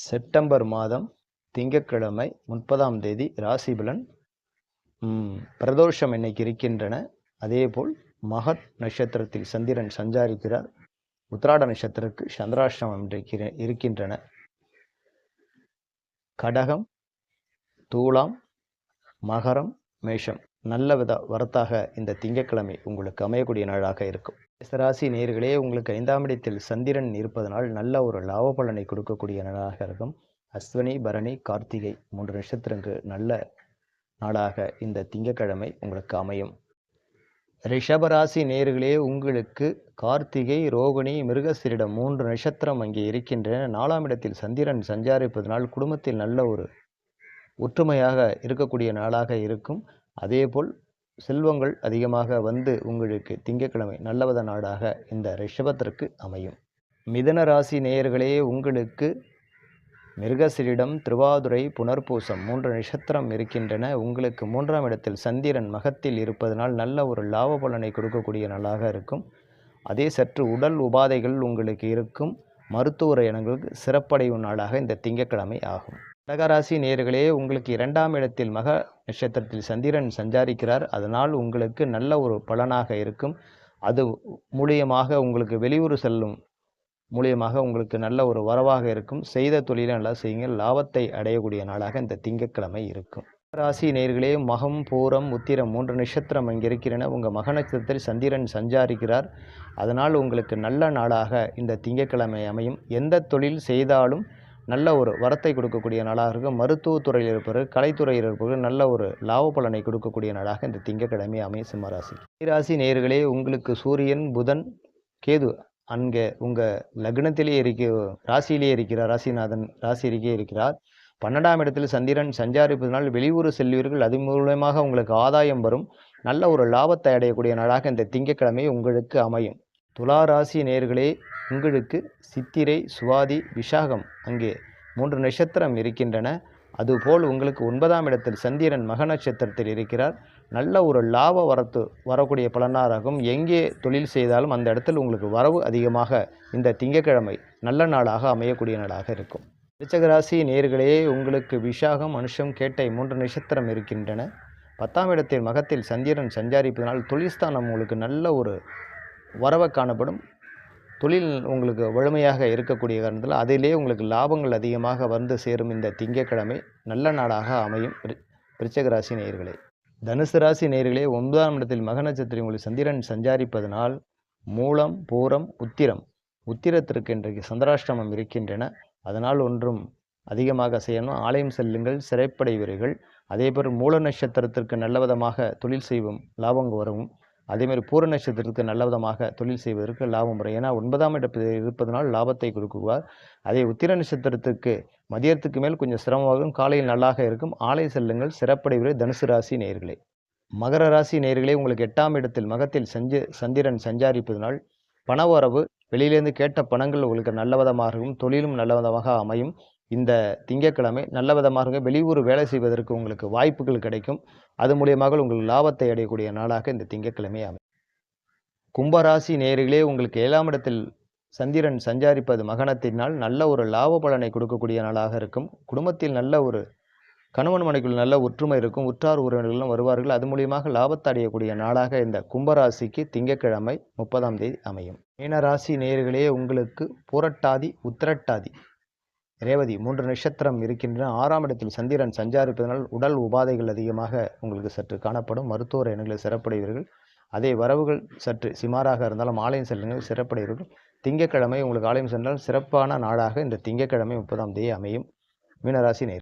September மாதம் திங்கட்கிழமை முப்பதாம் தேதி ராசிபலன் பிரதோஷம் இன்னைக்கு இருக்கின்றன. அதேபோல் மகத் நட்சத்திரத்தில் சந்திரன் சஞ்சாரிக்கிறார். உத்திராட நட்சத்திரத்துக்கு சந்திராஷ்டமம் இன்றைக்கு இருக்கின்றன. கடகம் தூளாம் மகரம் மேஷம். நல்ல வித வரத்தாக இந்த திங்கட்கிழமை உங்களுக்கு அமையக்கூடிய நாளாக இருக்கும். மேசராசி நேர்களே உங்களுக்கு ஐந்தாம் இடத்தில் சந்திரன் இருப்பதனால் நல்ல ஒரு லாப பலனை கொடுக்கக்கூடிய நாளாக இருக்கும். அஸ்வினி பரணி கார்த்திகை மூன்று நட்சத்திரங்களுக்கு நல்ல நாளாக இந்த திங்கட்கிழமை உங்களுக்கு அமையும். ரிஷபராசி நேர்களே உங்களுக்கு கார்த்திகை ரோகிணி மிருகசிரிடம் மூன்று நட்சத்திரம் அங்கே இருக்கின்றன. நாலாம் இடத்தில் சந்திரன் சஞ்சாரிப்பதனால் குடும்பத்தில் நல்ல ஒரு ஒற்றுமையாக இருக்கக்கூடிய நாளாக இருக்கும். அதேபோல் செல்வங்கள் அதிகமாக வந்து உங்களுக்கு திங்கட்கிழமை நல்லவத நாடாக இந்த ரிஷபத்திற்கு அமையும். மிதன ராசி நேயர்களே உங்களுக்கு மிருகசிரிடம் திருவாதுரை புனர்பூசம் மூன்று நட்சத்திரம் இருக்கின்றன. உங்களுக்கு மூன்றாம் இடத்தில் சந்திரன் மகத்தில் இருப்பதனால் நல்ல ஒரு லாப பலனை கொடுக்கக்கூடிய நாளாக இருக்கும். அதே சற்று உடல் உபாதைகள் உங்களுக்கு இருக்கும். மருத்துவ இனங்களுக்கு சிறப்படையும் நாளாக இந்த திங்கட்கிழமை ஆகும். கடகராசி நேர்களே உங்களுக்கு இரண்டாம் இடத்தில் மக நட்சத்திரத்தில் சந்திரன் சஞ்சாரிக்கிறார். அதனால் உங்களுக்கு நல்ல ஒரு பலனாக இருக்கும். அது மூலியமாக உங்களுக்கு வெளியூர் செல்லும் மூலியமாக உங்களுக்கு நல்ல ஒரு வரவாக இருக்கும். செய்த தொழிலை நல்லா செய்யுங்க. லாபத்தை அடையக்கூடிய நாளாக இந்த திங்கட்கிழமை இருக்கும். ராசி நேர்களே மகம் பூரம் உத்திரம் மூன்று நட்சத்திரம் அங்கே இருக்கின்றன உங்கள் மக நட்சத்திரத்தில் சந்திரன் சஞ்சாரிக்கிறார். அதனால் உங்களுக்கு நல்ல நாளாக இந்த திங்கட்கிழமை அமையும். எந்த தொழில் செய்தாலும் நல்ல ஒரு வரத்தை கொடுக்கக்கூடிய நாளாக இருக்கும். மருத்துவத்துறையில் இருப்பவர்கள் கலைத்துறையில் இருப்பவர்கள் நல்ல ஒரு லாப பலனை கொடுக்கக்கூடிய நாளாக இந்த திங்கக்கிழமை அமையும் சிம்மராசி ராசி. நேர்களே உங்களுக்கு சூரியன் புதன் கேது அங்கே உங்கள் லக்னத்திலே இருக்க ராசியிலே இருக்கிறார். ராசிநாதன் ராசியிலேயே இருக்கிறார். பன்னெண்டாம் இடத்தில் சந்திரன் சஞ்சாரிப்பதனால் வெளியூர் செல்வீர்கள். அது மூலமாக உங்களுக்கு ஆதாயம் வரும். நல்ல ஒரு லாபத்தை அடையக்கூடிய நாளாக இந்த திங்கட்கிழமை உங்களுக்கு அமையும். துலா ராசி நேர்களே உங்களுக்கு சித்திரை சுவாதி விஷாகம் அங்கே மூன்று நட்சத்திரம் இருக்கின்றன. அதுபோல் உங்களுக்கு ஒன்பதாம் இடத்தில் சந்திரன் மக நட்சத்திரத்தில் இருக்கிறார். நல்ல ஒரு லாப வரத்து வரக்கூடிய பலனாராகும். எங்கே தொழில் செய்தாலும் அந்த இடத்தில் உங்களுக்கு வரவு அதிகமாக இந்த திங்கட்கிழமை நல்ல நாளாக அமையக்கூடிய நாளாக இருக்கும். விருச்சகராசி நேர்களே உங்களுக்கு விஷாகம் மனுஷம் கேட்டை மூன்று நட்சத்திரம் இருக்கின்றன. பத்தாம் இடத்தில் மகத்தில் சந்திரன் சஞ்சாரிப்பதனால் தொழில்ஸ்தானம் உங்களுக்கு நல்ல ஒரு வரவை காணப்படும். தொழில் உங்களுக்கு வலிமையாக இருக்கக்கூடிய காரணத்தில் அதிலே உங்களுக்கு லாபங்கள் அதிகமாக வந்து சேரும் இந்த திங்கட்கிழமை. நல்ல நாளாக அமையும். விரு- ராசி நேயர்களே தனுசு ராசி நேயர்களே ஒன்பதாம் இடத்தில் மக நட்சத்திரம் உங்களுக்கு சந்திரன் சஞ்சாரிப்பதனால் மூலம் பூரம் உத்திரம். உத்திரத்திற்கு இன்றைக்கு சந்திராஷ்டமம் இருக்கின்றன. அதனால் ஒன்றும் அதிகமாக செய்யணும். ஆலயம் செல்லுங்கள். சிறைப்படைவீர்கள் அதேபோல் மூல நட்சத்திரத்திற்கு நல்லவிதமாக தொழில் செய்வோம். லாபம் வரவும். அதேமாதிரி பூர நட்சத்திரத்திற்கு நல்லவிதமாக தொழில் செய்வதற்கு லாபம் வரும் ஏன்னா ஒன்பதாம் இடத்தில் இருப்பதனால் லாபத்தை கொடுக்குவார். அதே உத்திர நட்சத்திரத்துக்கு மதியத்துக்கு மேல் கொஞ்சம் சிரமமாகும் காலையில் நல்லாக இருக்கும். ஆலய செல்லுங்கள் சிறப்படைவரை தனுசு ராசி நேயர்களே. மகர ராசி நேர்களே உங்களுக்கு எட்டாம் இடத்தில் மகத்தில் சஞ்ச சந்திரன் சஞ்சாரிப்பதனால் பணவரவு வெளியிலேருந்து கேட்ட பணங்கள் உங்களுக்கு நல்லவிதமாகவும் தொழிலும் நல்லவிதமாக அமையும். இந்த திங்கட்கிழமை நல்ல விதமாக வெளியூர் வேலை செய்வதற்கு உங்களுக்கு வாய்ப்புகள் கிடைக்கும். அது மூலியமாக உங்களுக்கு லாபத்தை அடையக்கூடிய நாளாக இந்த திங்கட்கிழமை அமையும். கும்பராசி நேயர்களே உங்களுக்கு ஏழாம் இடத்தில் சந்திரன் சஞ்சாரிப்பது மகனத்தினால் நல்ல ஒரு லாப பலனை கொடுக்கக்கூடிய நாளாக இருக்கும். குடும்பத்தில் நல்ல ஒரு கணவன் மனைக்குள் நல்ல ஒற்றுமை இருக்கும். உற்றார் உறவினர்களும் வருவார்கள். அது மூலியமாக லாபத்தை அடையக்கூடிய நாளாக இந்த கும்பராசிக்கு திங்கட்கிழமை முப்பதாம் தேதி அமையும். மீனராசி நேர்களே உங்களுக்கு புரட்டாதி உத்திரட்டாதி ரேவதி மூன்று நட்சத்திரம் இருக்கின்றன. ஆறாம் இடத்தில் சந்திரன் சஞ்சாரிப்பதனால் உடல் உபாதைகள் அதிகமாக உங்களுக்கு சற்று காணப்படும். மருத்துவர் எண்ணங்களில் சிறப்படைவீர்கள். அதே வரவுகள் சற்று சிமாராக இருந்தாலும் ஆலயம் செல்லுங்கள் சிறப்படைவீர்கள். திங்கட்கிழமை உங்களுக்கு ஆலயம் சென்றால் சிறப்பான நாடாக இந்த திங்கட்கிழமை முப்பதாம் தேதி அமையும். மீனராசி நேர்